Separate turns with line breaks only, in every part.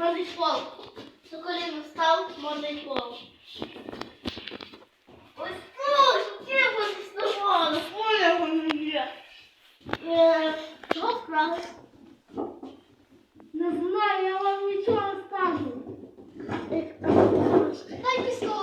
Морний плов. Соколіно став, морний плов. Ось тут, де буде здавано, моя Не знаю, я вам нічого не скажу. Дай піску.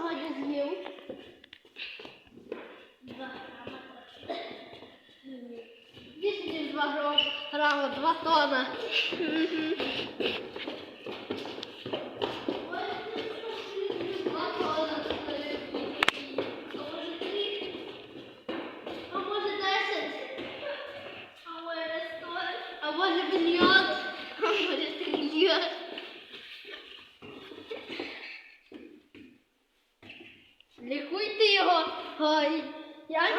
сьогодні з'їв? Два грама. Більше ніж два грама, два тона.
和ฮ้ยยังไ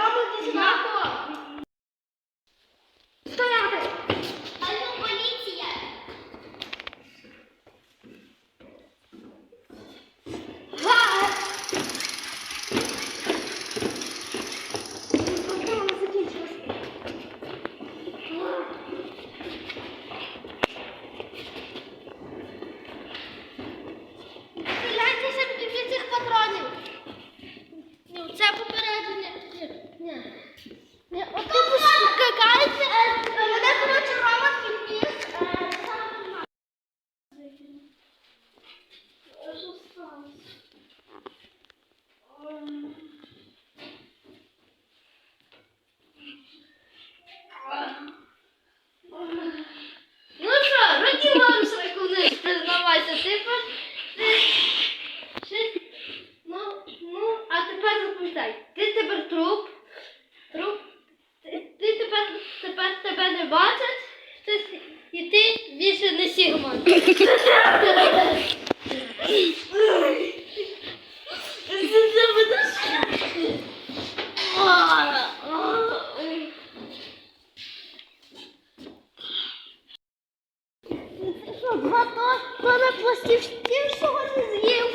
то на пластівці сьогодні з'їв?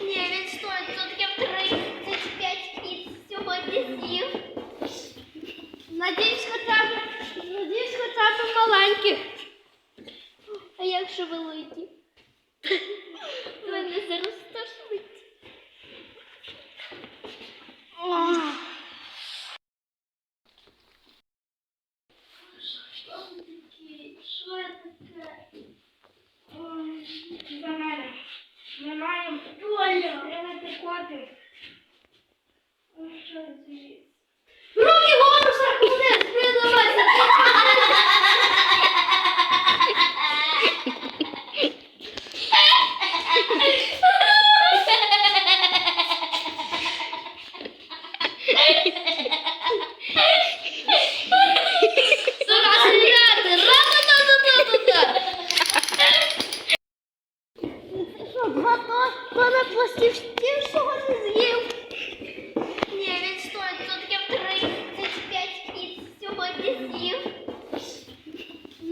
Ні, він стоїть сотків 35 і сьогодні з'їв.
Надіюсь, хоча б, надіюсь, хоча б маленьких.
А якщо великі? Мене зараз тошнить.
Долю. Тримати котик. Ой, що це є? Руки вгору, Саркуни, спідавайся. Сука,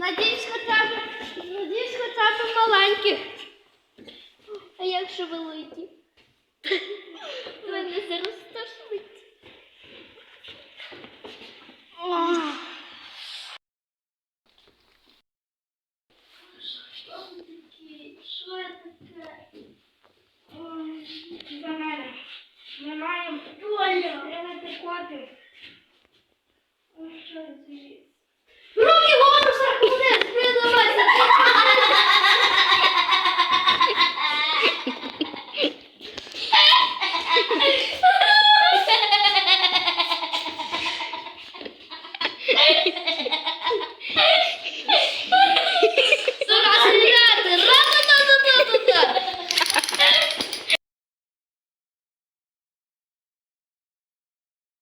Надіюсь, хоча б, надіюсь, хоча б маленьких.
А як великі?